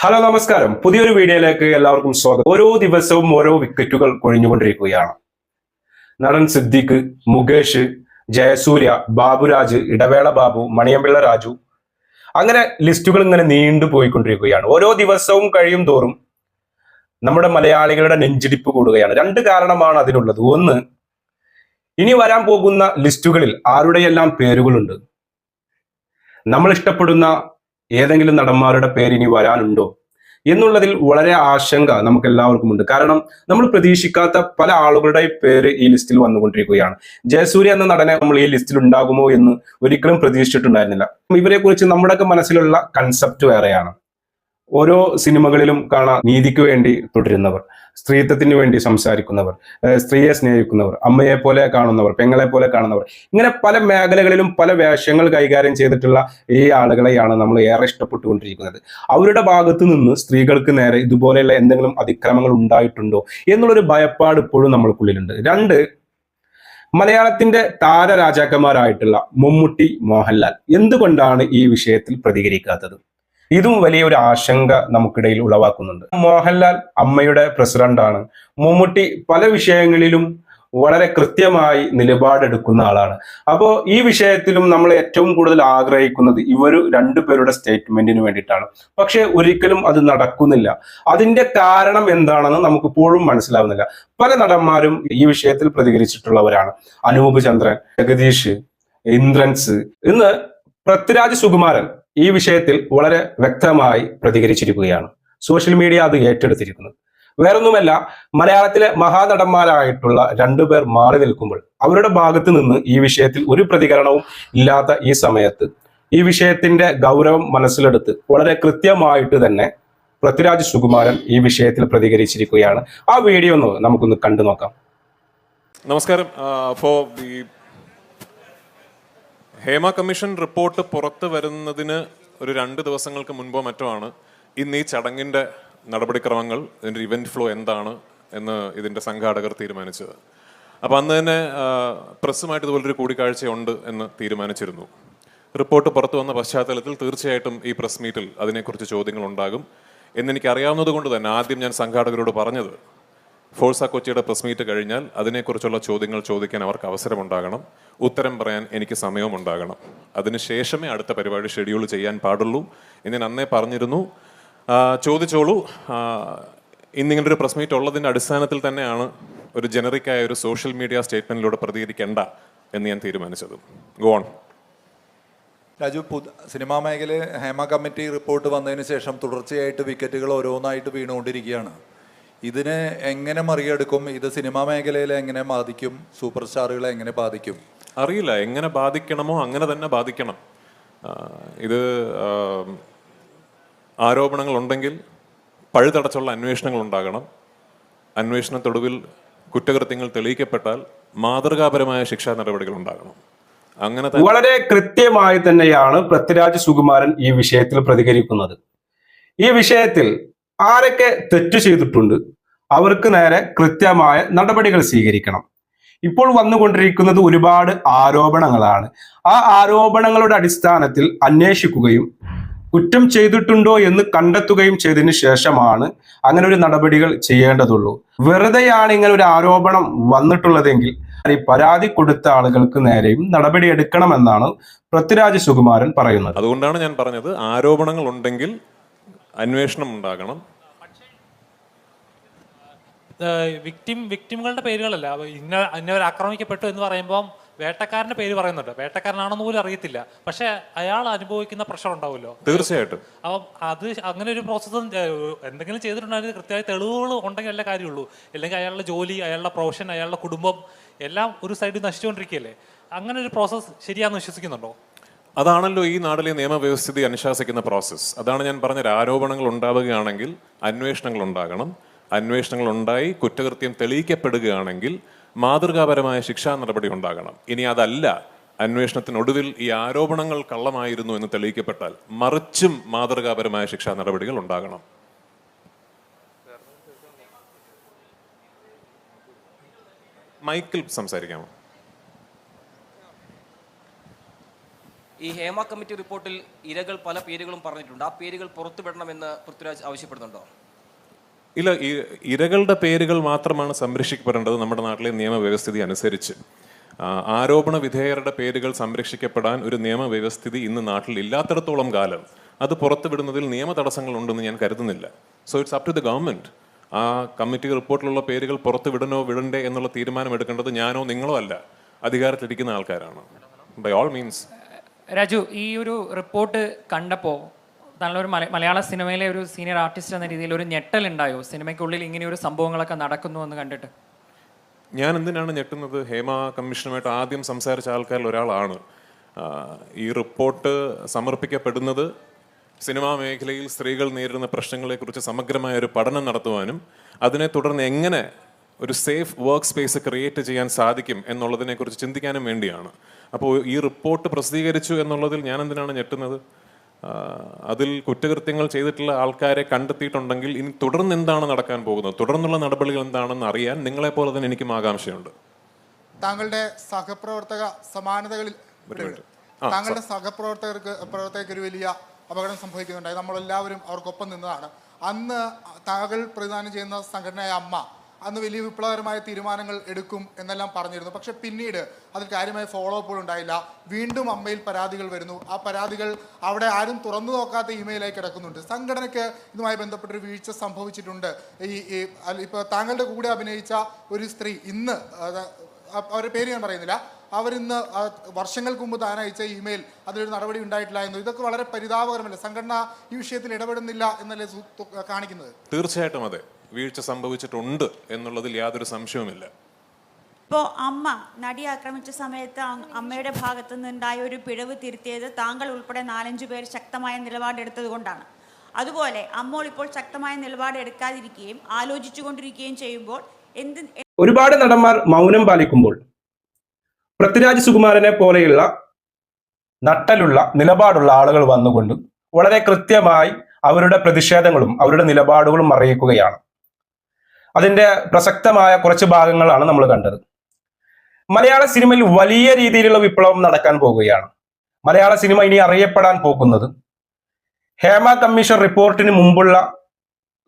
Hello നമസ്കാരം. പുതിയൊരു വീഡിയോയിലേക്ക് എല്ലാവർക്കും സ്വാഗതം. ഓരോ ദിവസവും ഓരോ വിക്കറ്റുകൾ കൊഴിഞ്ഞുകൊണ്ടിരിക്കുകയാണ്. നടൻ സിദ്ദിഖ് മുകേഷ് ജയസൂര്യ ബാബുരാജ് ഇടവേള ബാബു മണിയമ്പിള്ള രാജു. അങ്ങനെ ലിസ്റ്റുകൾ ഇങ്ങനെ നീണ്ടു പോയിക്കൊണ്ടിരിക്കുകയാണ്. ഓരോ ദിവസവും കഴിയും തോറും നമ്മുടെ മലയാളികളുടെ നെഞ്ചിടിപ്പ് കൂടുകയാണ്. രണ്ട് കാരണമാണ് അതിനുള്ളത്. ഒന്ന് ഇനി വരാൻ പോകുന്ന ലിസ്റ്റുകളിൽ ആരുടെയെല്ലാം പേരുകളുണ്ട്? നമ്മൾ ഇഷ്ടപ്പെടുന്ന ഏതെങ്കിലും നടന്മാരുടെ പേര് ഇനി വരാനുണ്ടോ? എന്നുള്ളതിൽ വളരെ ആശങ്ക നമുക്ക് എല്ലാവർക്കും ഉണ്ട്. കാരണം നമ്മൾ പ്രതീക്ഷിക്കാത്ത പല ആളുകളുടെ പേര് ഈ ലിസ്റ്റിൽ വന്നുകൊണ്ടിരിക്കുകയാണ്. ജയസൂര്യ എന്ന നടനെ നമ്മൾ ഈ ലിസ്റ്റിൽ ഉണ്ടാകുമോ എന്ന് ഒരിക്കലും പ്രതീക്ഷിച്ചിട്ടുണ്ടായിരുന്നില്ല. ഇവരെക്കുറിച്ച് നമ്മുടെയൊക്കെ മനസ്സിലുള്ള കൺസെപ്റ്റ് വേറെയാണ്. ഓരോ സിനിമകളിലും കാണാം നീതിക്ക് വേണ്ടി തുടരുന്നവർ സ്ത്രീത്വത്തിന് വേണ്ടി സംസാരിക്കുന്നവർ സ്ത്രീയെ സ്നേഹിക്കുന്നവർ അമ്മയെ പോലെ കാണുന്നവർ പെങ്ങളെ പോലെ കാണുന്നവർ ഇങ്ങനെ പല മേഖലകളിലും പല വേഷങ്ങൾ കൈകാര്യം ചെയ്തിട്ടുള്ള ഈ ആളുകളെയാണ് നമ്മൾ ഏറെ ഇഷ്ടപ്പെട്ടുകൊണ്ടിരിക്കുന്നത്. അവരുടെ ഭാഗത്തു നിന്ന് സ്ത്രീകൾക്ക് നേരെ ഇതുപോലെയുള്ള എന്തെങ്കിലും അതിക്രമങ്ങൾ ഉണ്ടായിട്ടുണ്ടോ എന്നുള്ളൊരു ഭയപ്പാട് ഇപ്പോഴും നമ്മൾക്കുള്ളിലുണ്ട്. രണ്ട് മലയാളത്തിന്റെ താരരാജാക്കന്മാരായിട്ടുള്ള മമ്മൂട്ടി മോഹൻലാൽ എന്തുകൊണ്ടാണ് ഈ വിഷയത്തിൽ പ്രതികരിക്കാത്തത്? ഇതും വലിയൊരു ആശങ്ക നമുക്കിടയിൽ ഉളവാക്കുന്നുണ്ട്. മോഹൻലാൽ അമ്മയുടെ പ്രസിഡന്റാണ് മമ്മൂട്ടി പല വിഷയങ്ങളിലും വളരെ കൃത്യമായി നിലപാടെടുക്കുന്ന ആളാണ്. അപ്പോൾ ഈ വിഷയത്തിലും നമ്മൾ ഏറ്റവും കൂടുതൽ ആഗ്രഹിക്കുന്നത് ഇവർ രണ്ടുപേരുടെ സ്റ്റേറ്റ്മെന്റിന് വേണ്ടിയിട്ടാണ്. പക്ഷെ ഒരിക്കലും അത് നടക്കുന്നില്ല. അതിന്റെ കാരണം എന്താണെന്ന് നമുക്ക് ഇപ്പോഴും മനസ്സിലാവുന്നില്ല. പല നടന്മാരും ഈ വിഷയത്തിൽ പ്രതികരിച്ചിട്ടുള്ളവരാണ്. അനൂപ് ചന്ദ്രൻ ജഗദീഷ് ഇന്ദ്രൻസ് ഇന്ന് പൃഥ്വിരാജ് സുകുമാരൻ ഈ വിഷയത്തിൽ വളരെ വ്യക്തമായി പ്രതികരിച്ചിരിക്കുകയാണ്. സോഷ്യൽ മീഡിയ അത് ഏറ്റെടുത്തിരിക്കുന്നു വേറൊന്നുമല്ല മലയാളത്തിലെ മഹാനടന്മാരായിട്ടുള്ള രണ്ടുപേർ മാറി നിൽക്കുമ്പോൾ അവരുടെ ഭാഗത്ത് നിന്ന് ഈ വിഷയത്തിൽ ഒരു പ്രതികരണവും ഇല്ലാത്ത ഈ സമയത്ത് ഈ വിഷയത്തിന്റെ ഗൗരവം മനസ്സിലെടുത്ത് വളരെ കൃത്യമായിട്ട് തന്നെ പൃഥ്വിരാജ് സുകുമാരൻ ഈ വിഷയത്തിൽ പ്രതികരിച്ചിരിക്കുകയാണ്. ആ വീഡിയോ ഒന്ന് നമുക്കൊന്ന് കണ്ടു നോക്കാം. നമസ്കാരം. ദി ഹേമ കമ്മീഷൻ റിപ്പോർട്ട് പുറത്തു വരുന്നതിന് ഒരു രണ്ട് ദിവസങ്ങൾക്ക് മുൻപോ മറ്റോ ആണ്. ഇന്ന് ഈ ചടങ്ങിന്റെ നടപടിക്രമങ്ങൾ ഇതിന്റെ ഇവന്റ് ഫ്ലോ എന്താണ് എന്ന് ഇതിന്റെ സംഘാടകർ തീരുമാനിച്ചത്. അപ്പൊ അന്ന് തന്നെ പ്രസ്സുമായിട്ട് ഇതുപോലൊരു കൂടിക്കാഴ്ചയുണ്ട് എന്ന് തീരുമാനിച്ചിരുന്നു. റിപ്പോർട്ട് പുറത്തു വന്ന പശ്ചാത്തലത്തിൽ തീർച്ചയായിട്ടും ഈ പ്രസ് മീറ്റിൽ അതിനെക്കുറിച്ച് ചോദ്യങ്ങൾ ഉണ്ടാകും എന്നെനിക്ക് അറിയാവുന്നത് കൊണ്ട് തന്നെ ആദ്യം ഞാൻ സംഘാടകരോട് പറഞ്ഞത് ഫോഴ്സ കൊച്ചിയുടെ പ്രസ് മീറ്റ് കഴിഞ്ഞാൽ അതിനെക്കുറിച്ചുള്ള ചോദ്യങ്ങൾ ചോദിക്കാൻ അവർക്ക് അവസരമുണ്ടാകണം. ഉത്തരം പറയാൻ എനിക്ക് സമയവും ഉണ്ടാകണം. അതിനുശേഷമേ അടുത്ത പരിപാടി ഷെഡ്യൂൾ ചെയ്യാൻ പാടുള്ളൂ എന്ന് ഞാൻ അന്നേ പറഞ്ഞിരുന്നു. ചോദിച്ചോളൂ. ഇന്നിങ്ങനെ ഒരു പ്രസ് മീറ്റ് ഉള്ളതിന്റെ അടിസ്ഥാനത്തിൽ തന്നെയാണ് ഒരു ജനറിക്കായ ഒരു സോഷ്യൽ മീഡിയ സ്റ്റേറ്റ്മെന്റിലൂടെ പ്രതികരിക്കേണ്ട എന്ന് ഞാൻ തീരുമാനിച്ചത്. ഗോൺ രാജു പുത് സിനിമാ മേഖലയിൽ ഹേമ കമ്മിറ്റി റിപ്പോർട്ട് വന്നതിന് ശേഷം തുടർച്ചയായിട്ട് വിക്കറ്റുകൾ ഓരോന്നായിട്ട് വീണുകൊണ്ടിരിക്കുകയാണ്. ഇതിനെ എങ്ങനെ മറികടക്കും? ഇത് സിനിമാ മേഖലയിൽ എങ്ങനെ ബാധിക്കും? സൂപ്പർ സ്റ്റാറുകളെ എങ്ങനെ ബാധിക്കും? അറിയില്ല. എങ്ങനെ ബാധിക്കണമോ അങ്ങനെ തന്നെ ബാധിക്കണം. ഇത് ആരോപണങ്ങൾ ഉണ്ടെങ്കിൽ പഴുതടച്ചുള്ള അന്വേഷണങ്ങൾ ഉണ്ടാകണം അന്വേഷണത്തൊടുവിൽ കുറ്റകൃത്യങ്ങൾ തെളിയിക്കപ്പെട്ടാൽ മാതൃകാപരമായ ശിക്ഷാ നടപടികൾ ഉണ്ടാകണം അങ്ങനെ തന്നെ വളരെ കൃത്യമായി തന്നെയാണ് പൃഥ്വിരാജ് സുകുമാരൻ ഈ വിഷയത്തിൽ പ്രതികരിക്കുന്നത്. ഈ വിഷയത്തിൽ ആരൊക്കെ തെറ്റ് ചെയ്തിട്ടുണ്ട് അവർക്ക് നേരെ കൃത്യമായ നടപടികൾ സ്വീകരിക്കണം. ഇപ്പോൾ വന്നുകൊണ്ടിരിക്കുന്നത് ഒരുപാട് ആരോപണങ്ങളാണ്. ആ ആരോപണങ്ങളുടെ അടിസ്ഥാനത്തിൽ അന്വേഷിക്കുകയും കുറ്റം ചെയ്തിട്ടുണ്ടോ എന്ന് കണ്ടെത്തുകയും ചെയ്തതിനു ശേഷമാണ് അങ്ങനെ ഒരു നടപടികൾ ചെയ്യേണ്ടതുള്ളൂ. വെറുതെയാണ് ഇങ്ങനെ ഒരു ആരോപണം വന്നിട്ടുള്ളതെങ്കിൽ പരാതി കൊടുത്ത ആളുകൾക്ക് നേരെയും നടപടി എടുക്കണമെന്നാണ് പൃഥ്വിരാജ് സുകുമാരൻ പറയുന്നത്. അതുകൊണ്ടാണ് ഞാൻ പറഞ്ഞത് ആരോപണങ്ങൾ ഉണ്ടെങ്കിൽ അന്വേഷണം ഉണ്ടാകണം. വിക്ടിം വിക്ടിമുകളുടെ പേരുകളല്ല. ഇന്ന ഇന്നവർ ആക്രമിക്കപ്പെട്ടു എന്ന് പറയുമ്പോൾ വേട്ടക്കാരന്റെ പേര് പറയുന്നുണ്ട്. വേട്ടക്കാരനാണെന്ന് പോലും അറിയത്തില്ല. പക്ഷെ അയാൾ അനുഭവിക്കുന്ന പ്രഷർ ഉണ്ടാവുമല്ലോ. തീർച്ചയായിട്ടും. അപ്പം അത് അങ്ങനെ ഒരു പ്രോസസ്സ് എന്തെങ്കിലും ചെയ്തിട്ടുണ്ടെങ്കിൽ കൃത്യമായ തെളിവുകൾ ഉണ്ടെങ്കിൽ അല്ലേ കാര്യമുള്ളൂ. അല്ലെങ്കിൽ അയാളുടെ ജോലി അയാളുടെ പ്രൊഫഷൻ അയാളുടെ കുടുംബം എല്ലാം ഒരു സൈഡിൽ നശിച്ചുകൊണ്ടിരിക്കുകയല്ലേ? അങ്ങനെ ഒരു പ്രോസസ്സ് ശരിയാണെന്ന് വിശ്വസിക്കുന്നുണ്ടോ? അതാണല്ലോ ഈ നാട്ടിലെ നിയമവ്യവസ്ഥിതി അനുശാസിക്കുന്ന പ്രോസസ്സ് അതാണ് ഞാൻ പറഞ്ഞ ആരോപണങ്ങൾ ഉണ്ടാവുകയാണെങ്കിൽ അന്വേഷണങ്ങൾ ഉണ്ടാകണം. അന്വേഷണങ്ങൾ ഉണ്ടായി കുറ്റകൃത്യം തെളിയിക്കപ്പെടുകയാണെങ്കിൽ മാതൃകാപരമായ ശിക്ഷാ നടപടി ഉണ്ടാകണം. ഇനി അതല്ല. അന്വേഷണത്തിനൊടുവിൽ ഈ ആരോപണങ്ങൾ കള്ളമായിരുന്നു എന്ന് തെളിയിക്കപ്പെട്ടാൽ മറിച്ചും മാതൃകാപരമായ ശിക്ഷാ നടപടികൾ ഉണ്ടാകണം. മൈക്കിൽ സംസാരിക്കാമോ? ഈ ഹേമ കമ്മിറ്റി റിപ്പോർട്ടിൽ ഇരകൾ പല പേരുകളും പറഞ്ഞിട്ടുണ്ട്. ആ പേരുകൾ പുറത്തുവിടണമെന്ന് പൃഥ്വിരാജ് ആവശ്യപ്പെടുന്നുണ്ടോ? ഇല്ല ഇരകളുടെ പേരുകൾ മാത്രമാണ് സംരക്ഷിക്കപ്പെടേണ്ടത് നമ്മുടെ നാട്ടിലെ നിയമവ്യവസ്ഥിതി അനുസരിച്ച്. ആരോപണ വിധേയരുടെ പേരുകൾ സംരക്ഷിക്കപ്പെടാൻ ഒരു നിയമവ്യവസ്ഥിതി ഇന്ന് നാട്ടിൽ ഇല്ലാത്തിടത്തോളം കാലം. അത് പുറത്തുവിടുന്നതിൽ നിയമ തടസ്സങ്ങളുണ്ടെന്ന് ഞാൻ കരുതുന്നില്ല. So it's up to the government ആ കമ്മിറ്റി റിപ്പോർട്ടിലുള്ള പേരുകൾ പുറത്തു വിടണോ വിടണ്ടേ എന്നുള്ള തീരുമാനം എടുക്കേണ്ടത് ഞാനോ നിങ്ങളോ അല്ല. അധികാരത്തിലിരിക്കുന്ന ആൾക്കാരാണ്. ബൈ ഓൾ മീൻസ് രാജു ഈ ഒരു റിപ്പോർട്ട് കണ്ടപ്പോൾ നല്ലൊരു മല മലയാള സിനിമയിലെ ഒരു സീനിയർ ആർട്ടിസ്റ്റ് എന്ന രീതിയിൽ ഒരു ഞെട്ടൽ ഉണ്ടായോ? സിനിമയ്ക്കുള്ളിൽ ഇങ്ങനെ ഒരു സംഭവങ്ങളൊക്കെ നടക്കുന്നു എന്ന് കണ്ടിട്ട്. ഞാൻ എന്തിനാണ് ഞെട്ടുന്നത്? ഹേമ കമ്മീഷനുമായിട്ട് ആദ്യം സംസാരിച്ച ആൾക്കാരിൽ ഒരാളാണ്. ഈ റിപ്പോർട്ട് സമർപ്പിക്കപ്പെടുന്നത് സിനിമാ മേഖലയിൽ സ്ത്രീകൾ നേരിടുന്ന പ്രശ്നങ്ങളെക്കുറിച്ച് സമഗ്രമായ ഒരു പഠനം നടത്തുവാനും അതിനെ തുടർന്ന് എങ്ങനെ ഒരു സേഫ് വർക്ക് സ്പേസ് ക്രിയേറ്റ് ചെയ്യാൻ സാധിക്കും എന്നുള്ളതിനെക്കുറിച്ച് ചിന്തിക്കാനും വേണ്ടിയാണ്. അപ്പോൾ ഈ റിപ്പോർട്ട് പ്രസിദ്ധീകരിച്ചു എന്നുള്ളതിൽ ഞാൻ എന്തിനാണ് ഞെട്ടുന്നത്? അതിൽ കുറ്റകൃത്യങ്ങൾ ചെയ്തിട്ടുള്ള ആൾക്കാരെ കണ്ടെത്തിയിട്ടുണ്ടെങ്കിൽ ഇനി തുടർന്ന് എന്താണ് നടക്കാൻ പോകുന്നത്? തുടർന്നുള്ള നടപടികൾ എന്താണെന്ന് അറിയാൻ നിങ്ങളെപ്പോലെ തന്നെ എനിക്കും ആകാംക്ഷയുണ്ട്. താങ്കളുടെ സഹപ്രവർത്തക സമാനതകളിൽ താങ്കളുടെ സഹപ്രവർത്തകർക്ക് പ്രവർത്തകർക്ക് ഒരു വലിയ അപകടം സംഭവിക്കുന്നുണ്ടായി. നമ്മളെല്ലാവരും അവർക്കൊപ്പം നിന്നതാണ്. അന്ന് താങ്കൾ പ്രതിദാനം ചെയ്യുന്ന സംഘടനയായ അമ്മ അന്ന് വലിയ വിപ്ലവകരമായ തീരുമാനങ്ങൾ എടുക്കും എന്നെല്ലാം പറഞ്ഞിരുന്നു. പക്ഷെ പിന്നീട് അതിൽ കാര്യമായ ഫോളോ അപ്പുകൾ ഉണ്ടായില്ല. വീണ്ടും അമ്മയിൽ പരാതികൾ വരുന്നു. ആ പരാതികൾ അവിടെ ആരും തുറന്നു നോക്കാത്ത ഇമെയിലായി കിടക്കുന്നുണ്ട്. സംഘടനയ്ക്ക് ഇതുമായി ബന്ധപ്പെട്ടൊരു വീഴ്ച സംഭവിച്ചിട്ടുണ്ട്. ഈ ഇപ്പോൾ ഇപ്പൊ താങ്കളുടെ കൂടെ അഭിനയിച്ച ഒരു സ്ത്രീ ഇന്ന് അവരുടെ പേര് ഞാൻ പറയുന്നില്ല. അവരിന്ന് വർഷങ്ങൾക്ക് മുമ്പ് താൻ അയച്ച ഇമെയിൽ അതിലൊരു നടപടി ഉണ്ടായിട്ടില്ല എന്ന്. ഇതൊക്കെ വളരെ പരിതാപകരമല്ല? സംഘടന ഈ വിഷയത്തിൽ ഇടപെടുന്നില്ല എന്നല്ലേ കാണിക്കുന്നത്? തീർച്ചയായിട്ടും അതെ. വീഴ്ച സംഭവിച്ചിട്ടുണ്ട് എന്നുള്ളതിൽ യാതൊരു സംശയവുമില്ല. ഇപ്പോൾ അമ്മ നടി ആക്രമിച്ച സമയത്ത് അമ്മയുടെ ഭാഗത്തു നിന്നുണ്ടായ ഒരു പിഴവ് തിരുത്തിയത് താങ്കൾ ഉൾപ്പെടെ നാലഞ്ചു പേർ ശക്തമായ നിലപാടെടുത്തത് കൊണ്ടാണ്. അതുപോലെ അമ്മോൾ ഇപ്പോൾ ശക്തമായ നിലപാടെടുക്കാതിരിക്കുകയും ആലോചിച്ചു ആലോചിച്ചുകൊണ്ടിരിക്കുകയും ചെയ്യുമ്പോൾ എന്ത് ഒരുപാട് നടന്മാർ മൗനം പാലിക്കുമ്പോൾ പൃഥ്വിരാജ് സുകുമാരനെ പോലെയുള്ള നട്ടലുള്ള നിലപാടുള്ള ആളുകൾ വന്നുകൊണ്ട് വളരെ കൃത്യമായി അവരുടെ പ്രതിഷേധങ്ങളും അവരുടെ നിലപാടുകളും അറിയിക്കുകയാണ്. അതിന്റെ പ്രസക്തമായ കുറച്ച് ഭാഗങ്ങളാണ് നമ്മൾ കണ്ടത്. മലയാള സിനിമയിൽ വലിയ രീതിയിലുള്ള വിപ്ലവം നടക്കാൻ പോവുകയാണ് മലയാള സിനിമ ഇനി അറിയപ്പെടാൻ പോകുന്നത് ഹേമ കമ്മീഷൻ റിപ്പോർട്ടിന് മുമ്പുള്ള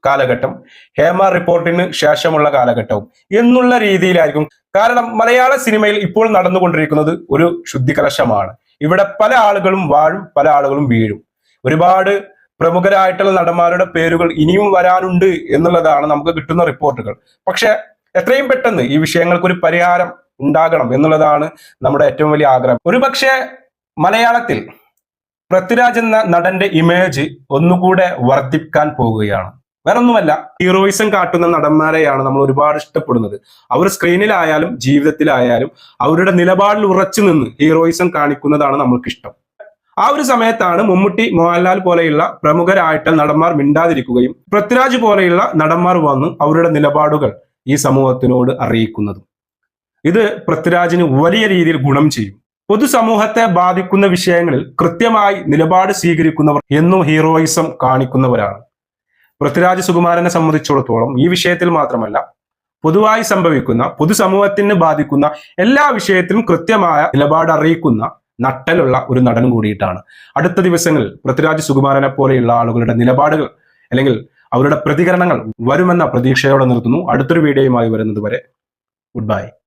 കാലഘട്ടം ഹേമ റിപ്പോർട്ടിന് ശേഷമുള്ള കാലഘട്ടവും എന്നുള്ള രീതിയിലായിരിക്കും. കാരണം മലയാള സിനിമയിൽ ഇപ്പോൾ നടന്നുകൊണ്ടിരിക്കുന്നത് ഒരു ശുദ്ധികലശമാണ്. ഇവിടെ പല ആളുകളും വാഴും പല ആളുകളും വീഴും. ഒരുപാട് പ്രമുഖരായിട്ടുള്ള നടന്മാരുടെ പേരുകൾ ഇനിയും വരാനുണ്ട് എന്നുള്ളതാണ് നമുക്ക് കിട്ടുന്ന റിപ്പോർട്ടുകൾ. പക്ഷെ എത്രയും പെട്ടെന്ന് ഈ വിഷയങ്ങൾക്ക് ഒരു പരിഹാരം ഉണ്ടാകണം എന്നുള്ളതാണ് നമ്മുടെ ഏറ്റവും വലിയ ആഗ്രഹം. ഒരുപക്ഷെ മലയാളത്തിൽ പൃഥ്വിരാജ് എന്ന നടന്റെ ഇമേജ് ഒന്നുകൂടെ വർദ്ധിക്കാൻ പോവുകയാണ് വേറൊന്നുമല്ല ഹീറോയിസം കാട്ടുന്ന നടന്മാരെയാണ് നമ്മൾ ഒരുപാട് ഇഷ്ടപ്പെടുന്നത്. അവർ സ്ക്രീനിലായാലും ജീവിതത്തിലായാലും അവരുടെ നിലപാടിൽ ഉറച്ചു നിന്ന് ഹീറോയിസം കാണിക്കുന്നതാണ് നമ്മൾക്കിഷ്ടം. ആ ഒരു സമയത്താണ് മമ്മൂട്ടി മോഹൻലാൽ പോലെയുള്ള പ്രമുഖരായിട്ട് നടന്മാർ മിണ്ടാതിരിക്കുകയും പൃഥ്വിരാജ് പോലെയുള്ള നടന്മാർ വന്ന് അവരുടെ നിലപാടുകൾ ഈ സമൂഹത്തിനോട് അറിയിക്കുന്നതും. ഇത് പൃഥ്വിരാജിന് വലിയ രീതിയിൽ ഗുണം ചെയ്യും. പൊതുസമൂഹത്തെ ബാധിക്കുന്ന വിഷയങ്ങളിൽ കൃത്യമായി നിലപാട് സ്വീകരിക്കുന്നവർ എന്നും ഹീറോയിസം കാണിക്കുന്നവരാണ്. പൃഥ്വിരാജ് സുകുമാരനെ സംബന്ധിച്ചിടത്തോളം ഈ വിഷയത്തിൽ മാത്രമല്ല പൊതുവായി സംഭവിക്കുന്ന പൊതുസമൂഹത്തിന് ബാധിക്കുന്ന എല്ലാ വിഷയത്തിലും കൃത്യമായ നിലപാട് അറിയിക്കുന്ന നട്ടലുള്ള ഒരു നടൻ കൂടിയിട്ടാണ്. അടുത്ത ദിവസങ്ങളിൽ പൃഥ്വിരാജ് സുകുമാരനെ പോലെയുള്ള ആളുകളുടെ നിലപാടുകൾ അല്ലെങ്കിൽ അവരുടെ പ്രതികരണങ്ങൾ വരുമെന്ന പ്രതീക്ഷയോടെ നിർത്തുന്നു. അടുത്തൊരു വീഡിയോയുമായി വരുന്നത് വരെ ഗുഡ് ബൈ